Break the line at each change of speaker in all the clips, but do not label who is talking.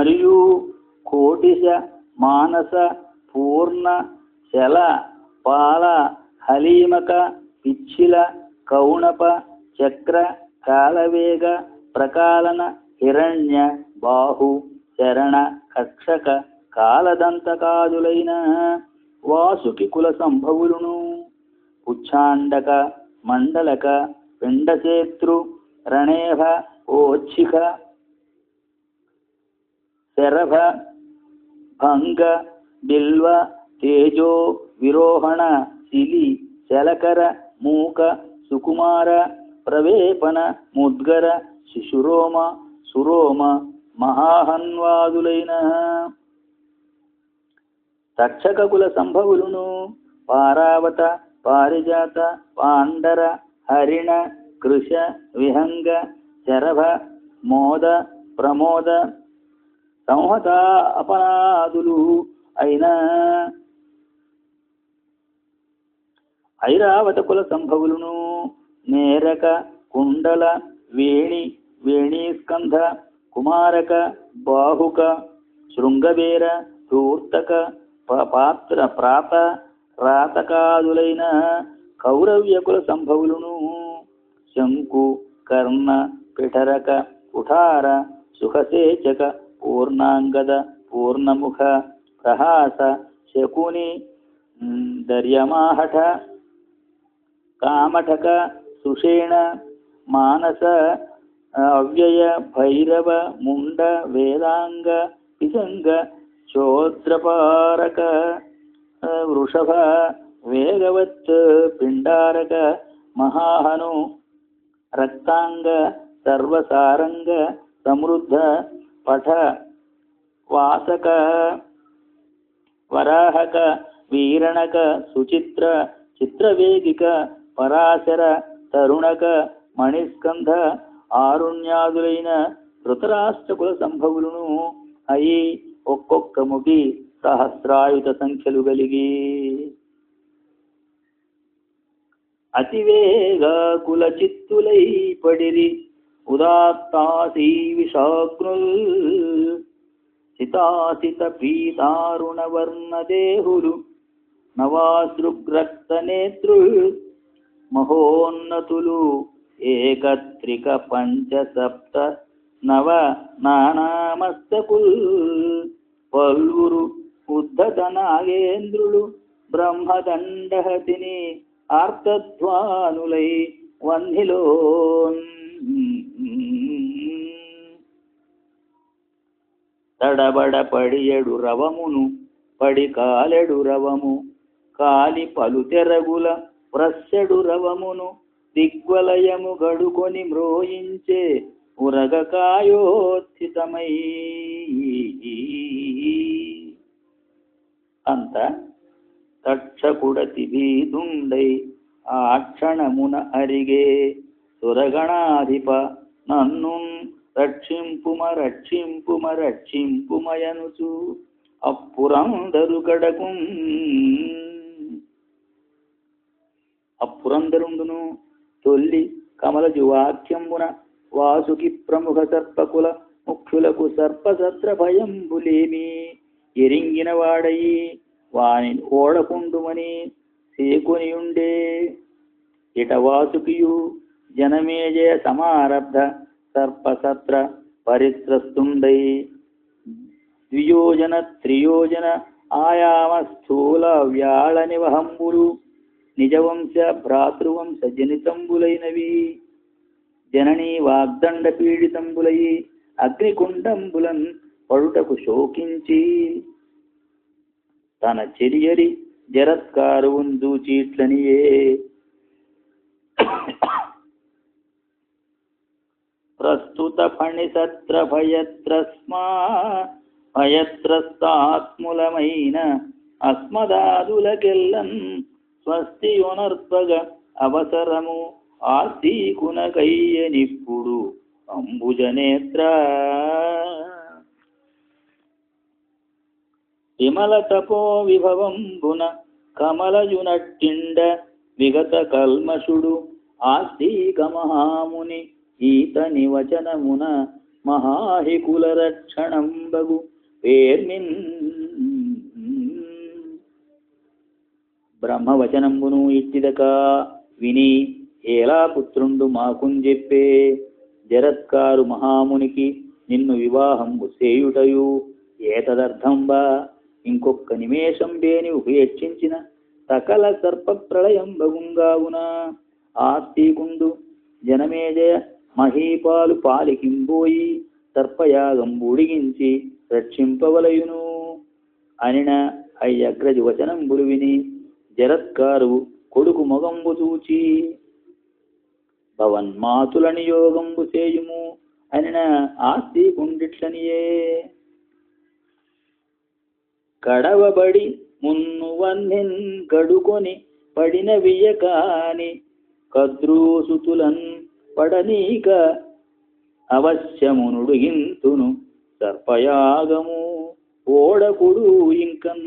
మరియు కోటిశ మానస పూర్ణ శల పాల హలీమక పిచ్చిల కౌణప చక్ర కాలవేగ ప్రకాలన హిరణ్య బాహు శరణ కక్షక కాలదంతకాదులైన వాసుకి కుల సంభవులును. ఉచ్ఛాండక మండలక పిండచేత్రు రణేభ ఓచ్ఛిక శరభ భంగ బిల్వ తేజో విరోహణ శిలి శలకర మూక సుకుమార ప్రవేపన ముద్గర శిశురోమ సురోమ మహాహన్వాదులైన. తక్షకుల సంభవులును పారావత పారిజాత పాండర హరిణ కృష విహంగ శరభ మోద ప్రమోద సంహత అపరాధులు అయిన ఐరావత కుల సంభవులును నేరక కుండల వేణి వేణీస్కంధ కుమారక బాహుక శృంగవేర తూర్తక పాత్ర ప్రాత రాతకాదులైన కౌరవ్య కుల సంభవులును శంకు కర్ణ పిఠరక కుఠార సుఖసేచక పూర్ణాంగద పూర్ణముఖ ప్రహాస శకుని దర్యమాహఠ కామఠక సుషేణ మానస అవ్యయ భైరవ ముండ వేదాంగ పిసంగ చోద్రపారక వృషభ వేగవత్ పిండారక మహాహను రక్తాంగ సర్వసారంగ సమృద్ధ పఠ వాసక వరాహక వీరణక సుచిత్ర చిత్రవేదిక పరాశర తరుణక మణిస్కంధ ఆరుణ్యాదులైన ధృతరాష్ట్రకుల సంభవులను అయి ఒక్కొక్క ముఖి సహస్రాయుత సంఖ్యలు కలిగి అతివేగా కుల చిత్తులై పడిరి ఉదాత్తాసీ విషాగ్నుల్ సితాసిత పీతారుణ వర్ణ మహోన్నతులు ఏకత్రిక పంచ సప్త నవ నానామస్తకుల్ పల్వురు ఉద్ధత నాగేంద్రులు బ్రహ్మదండహతిని ఆర్తధ్వానులై వన్నిలో తడబడ పడియడు రవమును పడి కాలెడు రవము. కాలి పలు తెరగుల ప్రస్యడు రవమును దిగ్వలయము గడుకొని మ్రోయించే ఉరగకాయోత్థితమై. అంత తక్షకుడతి వీధుండై ఆ క్షణమున అరిగే సురగణాధిప నన్ను రక్షింపుమ రక్షింపుమ రక్షింపుమయనుచు అప్పురందరు గడకు. అప్పురందరుండును తొల్లి కమలజు వాక్యంబున వాసుకి ప్రముఖ సర్పకుల ముఖ్యులకు సర్పసత్ర భయంబులేమి. ఎరింగిన వాడయి వాని ఓడకుండుమని సేకునియుండే. ఇట వాసుకియు జనమేజయ సమారబ్ధ సర్పసత్ర పరిత్రస్తుండై ద్వియోజన త్రియోజన ఆయామ స్థూల వ్యాళ నివహంబులు నిజవంశ భ్రాతృవంశ జనితంబులైనవి జననీ వాగ్దండ పీడితంబులై అగ్నికుండంబులన్ పడుటకు శోకించి తన చెరియరి జరత్కారువున్ చీట్లనియే। ప్రస్తుత ఫణిసత్ర భయత్రస్మా భయత్రస్తాత్ములమైన అస్మదాదులకెల్లన్ స్వస్తియునర్పగ అవసరము ఆస్తికునకయ్యనిప్పుడు అంబుజనేత్ర విమల తపో విభవంబున కమలయునట్టిండ విగత కల్మషుడు ఆస్తిక మహాముని ఈతని వచనమున మహాహికుల రక్షణంబగు పేర్మిన్. బ్రహ్మవచనంబును ఇట్టిదక విని ఏలా పుత్రుండు మాకుం చెప్పే జరత్కారు మహామునికి నిన్ను వివాహంబు ఏతదర్థం ఏతదర్థంబా. ఇంకొక్క నిమేషం బేని ఉపేక్షించిన సకల సర్ప ప్రళయం బగుంగావున ఆస్తికుండు జనమేజయ మహీపాలు పాలికింబోయి తర్పయాగం బుడిగించి రక్షింపవలయును. అనిన అయ్యగ్రజు వచనంబులు విని జరత్కారు కొడుకు మొగంబు చూచి భవన్మాతుల నియోగంబు చేయుము అనిన ఆస్తి కుండిట్లనియే కడవబడి మున్నువన్నిన్ గడుకొని పడిన వియకాని కద్రూసుతులన్ పడనీక అవశ్యమునుడుగింతును సర్పయాగము ఓడకుడు ఇంకన్.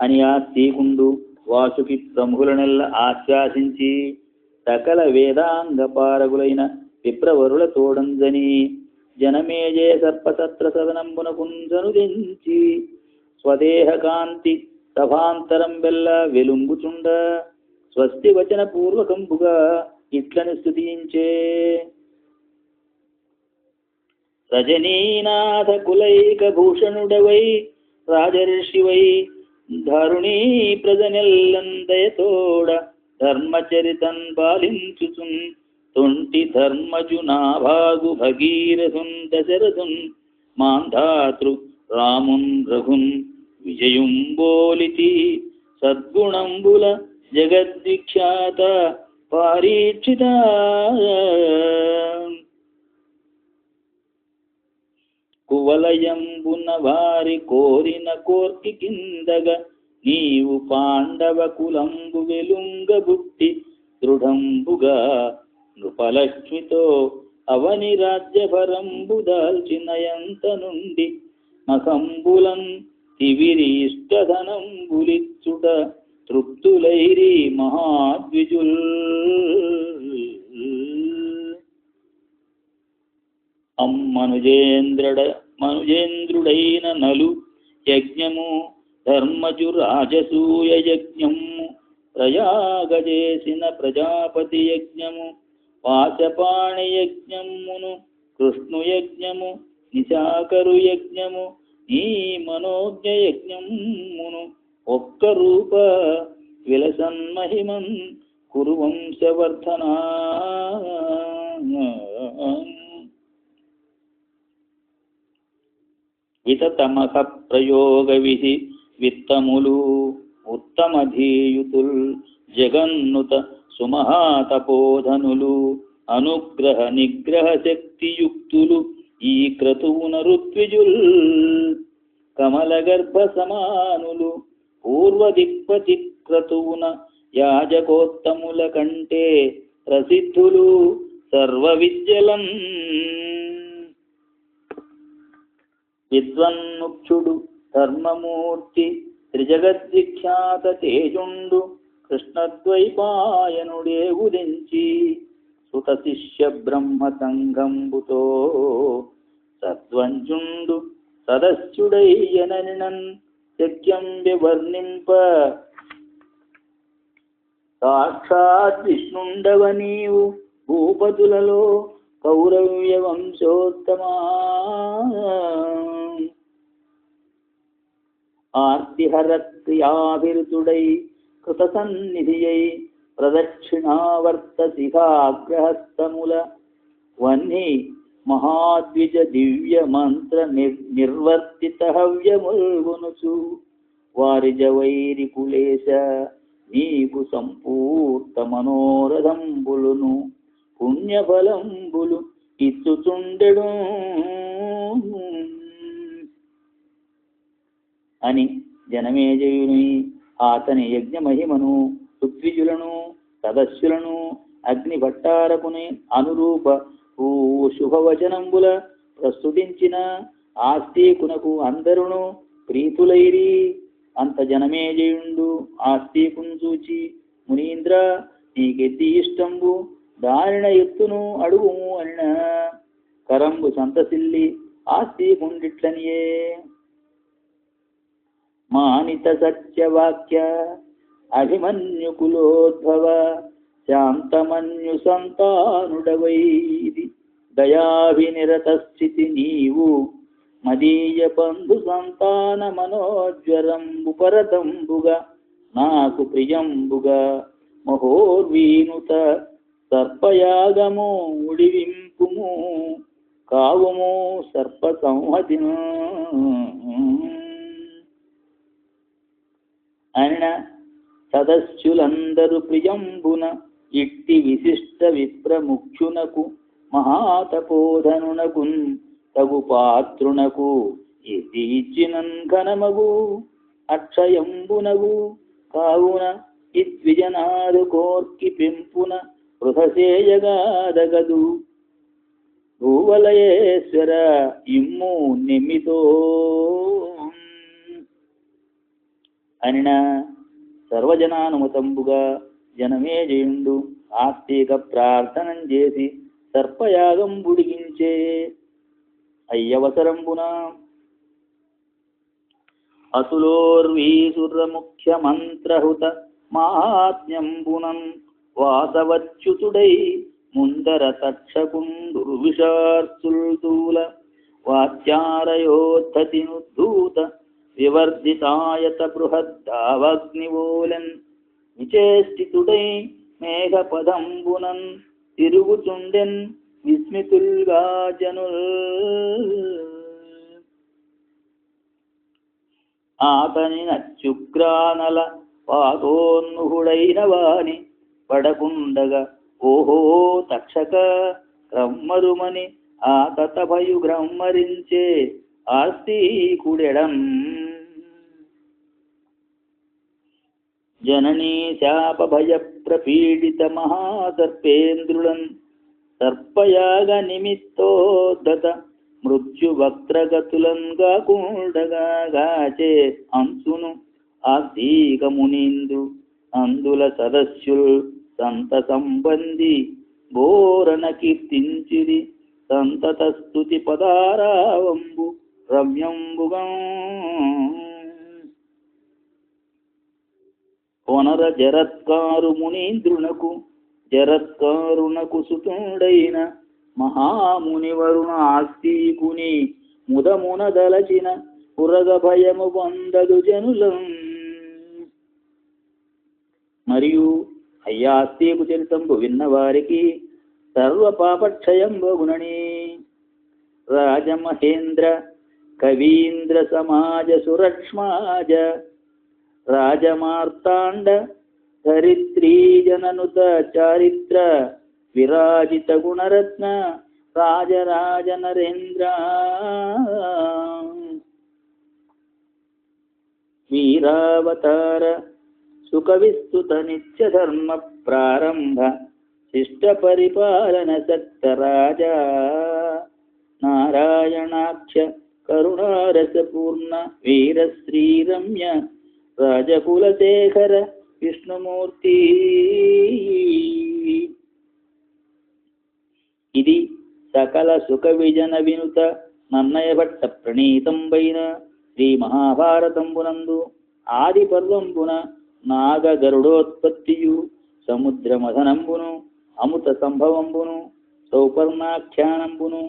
అని ఆ వాసుకి ప్రముఖులనెల్ల ఆశ్వాసించి సకల వేదాంగ పారగులైన విప్రవరుల తోడంజని జనమేజే సర్పసత్ర సదనంబున కుంజనుదించి స్వదేహ సభాంతరం వెల్ల వెలుంగుచుండ స్వస్తి వచన పూర్వకంబుగా ఇట్లను స్థుతించే రజనీనాథ కులైక భూషణుడవై రాజర్షివై ధరుణీ ప్రజనెల్లందయతోడ ధర్మచరితం పాలించుచున్ తొంటి ధర్మజునాభాగు భగీరథున్ దశరథున్ మాంధాతృ రామున్ రఘున్ విజయుంబోలితి సద్గుణంబుల జగద్విఖ్యాత పారీక్షిత కువలయంబున వారి కోరిన కోర్కి కిందగ నీవు పాండవ కులంబు వెలుంగబుట్టి దృఢంబుగా నృపలక్ష్మితో అవని రాజ్యభరంబు దాల్చినయంత నుండి మకంబులం తివిరిష్టధనంబులిచ్చుట తృప్తులైరి మహాద్విజుల్. అమ్మనుజేంద్రుడ మనుజేంద్రుడైన నలు యజ్ఞము ధర్మజు రాజసూయ యజ్ఞము ప్రయాగజేసిన ప్రజాపతి యజ్ఞము పాశపాణి యజ్ఞమును కృష్ణు యజ్ఞము నిశాకరు యజ్ఞము ఈ మనోజ్ఞ యజ్ఞమును ఒక్క రూప విలసన్మహిమన్ కురువంశవర్ధనా. వితతమహ ప్రయోగ విధి విత్తములు ఉత్తమధీయుతుల్ జగన్నుత సుమహాతపోధనులు అనుగ్రహ నిగ్రహ శక్తియుక్తులు ఈ క్రతువున ఋత్విజుల్ కమలగర్భ సమానులు పూర్వదిక్పతి క్రతువున యాజకోత్తముల కంటే ప్రసిద్ధులు సర్వ విద్యలన్ విద్వన్ముక్షుడు ధర్మమూర్తి త్రిజగద్విఖ్యాత తేజుండు కృష్ణద్వైపాయనుడే ఉదించి సుత శిష్య బ్రహ్మ సంగంబుతో సద్వంజుండు సదస్యుడయ్యననినన్ శక్యం వివర్ణింప సాక్షాత్ విష్ణుండవ నీవు భూపతులలో కౌరవ్య వంశోత్తమా ఆర్తిహరక్రియాభిరుతుడై కృత సన్నిధియై ప్రదక్షిణావర్త శిఖాగ్రహస్తముల వన్ని మహాద్విజ దివ్య మంత్ర నిర్ నిర్వర్తిత హవ్యముల్గొనుచు వారిజ వైరి కులేశ నీకు సంపూర్త మనోరథంబులును పుణ్యఫలంబులు ఇచ్చుచుండెడు అని జనమేజయుని అతని యజ్ఞమహిమను పృథ్వీజులను సదస్సులను అగ్ని భట్టారకుని అనురూప ఓ శుభవచనంబుల ప్రస్తుతించిన ఆస్తికునకు అందరును ప్రీతులైరి. అంత జనమేజయుండు ఆస్తికును చూచి మునీంద్ర నీకెత్తి ఇష్టంబు దారిన ఎత్తును అడుగుము అన్న. కరంబు సంతసిల్లి ఆస్తికుండిట్లనియే మానిత సత్యవాక్య అభిమన్యుకులోద్భవ శాంతమన్యు సంతానుడవైది దయాభినిరత స్థితి నీవు. మదీయ పంధు సంతాన మనోజ్వరంబు పరతంబుగా. నాకు ప్రియంబుగా. మహోర్వీనుత సర్పయాగము ఉడివింపుము. కావుము సర్ప సంహతిను ఆయన సదస్సులందరూ ప్రియంబున ఇట్టి విశిష్ట విప్రముఖ్యునకు మహాతపోధనునకు తగు పాత్రునకు ఇది ఇచ్చినన్ ఘనమగు అక్షయంబునగు కావున ఇద్విజనాదు కోర్కి పెంపున వృధసేయగాదగదు. భూవలయేశ్వర ఇమ్ము నిమితో. అనిన సర్వజనానుమతంబుగా జనమేజయుండు ఆస్తిక ప్రార్థనం చేసి సర్పయాగం బుడిగించే అయ్యవసరంబున. అసులోర్వీసుర మహాత్మ్యంబునం. వాసవచ్యుతుడై ముందర తక్షకుండు విషార్సుల్దూల వాచ్యారయోద్ధతినుద్ధూత వివర్ధితాయత బృహద్దావగ్నివోలన్. విచేష్టితుడై మేఘపదంబునన్ తిరుగుచుండెన్ విస్మితుల్గా జనుల్ ఆతని నచ్చుగ్రానల పాతోన్ముహుడైన వాని పడకుండగా ఓహో తక్షక క్రమ్మరుమని ఆ తతభయు గ్రమ్మరించే ఆస్తికుడెడం జననీ శాప ప్రపీడిత మహాసర్పేంద్రులన్ సర్పయాగ నిమిత్తోద్ధత మృత్యు వక్రగతులం గాకుండగా గాచే అంశును ఆస్తిక మునీందు అందుల సదస్యుల్ సంత సంబంధి బోరన కీర్తించిరి సంతత స్థుతి పదారావంబు రమ్యంబుగం కొనర జరత్కారు మునీంద్రునకు జరత్కారునకు సుతుడైన మహామునివరుణ ఆస్తికుని ముదమున దలచిన పురగ భయము పొందదు జనులం. మరియు అయ్యాస్తికు చరితంబు విన్నవారికి సర్వ పాపక్షయం రాజమహేంద్ర కవీంద్ర సమాజ సురక్ష్మాజ राजमार्ताण्ड धरित्रीजननुत चारित्र विराजितगुणरत्न राजराजनरेन्द्र वीरावतार सुखविस्तुतनित्यधर्मप्रारम्भ शिष्टपरिपालनसक्तराजा नारायणाख्य करुणारसपूर्ण वीरश्रीरम्य రాజకులశేఖర విష్ణుమూర్తి ఇది సకల సుఖ విజన వినుత నన్నయ భట్ట ప్రణీతంబైన శ్రీ మహాభారతంబునందు ఆది పర్వంబున నాగ గరుడోత్పత్తియు సముద్ర మథనంబును అముత సంభవంబును సౌపర్ణాఖ్యానంబును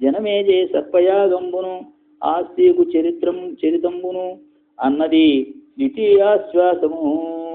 జనమేజే సర్పయాగంబును ఆస్తికు చరిత్రం చరితంబును అన్నది द्वितीयाश्वासमुः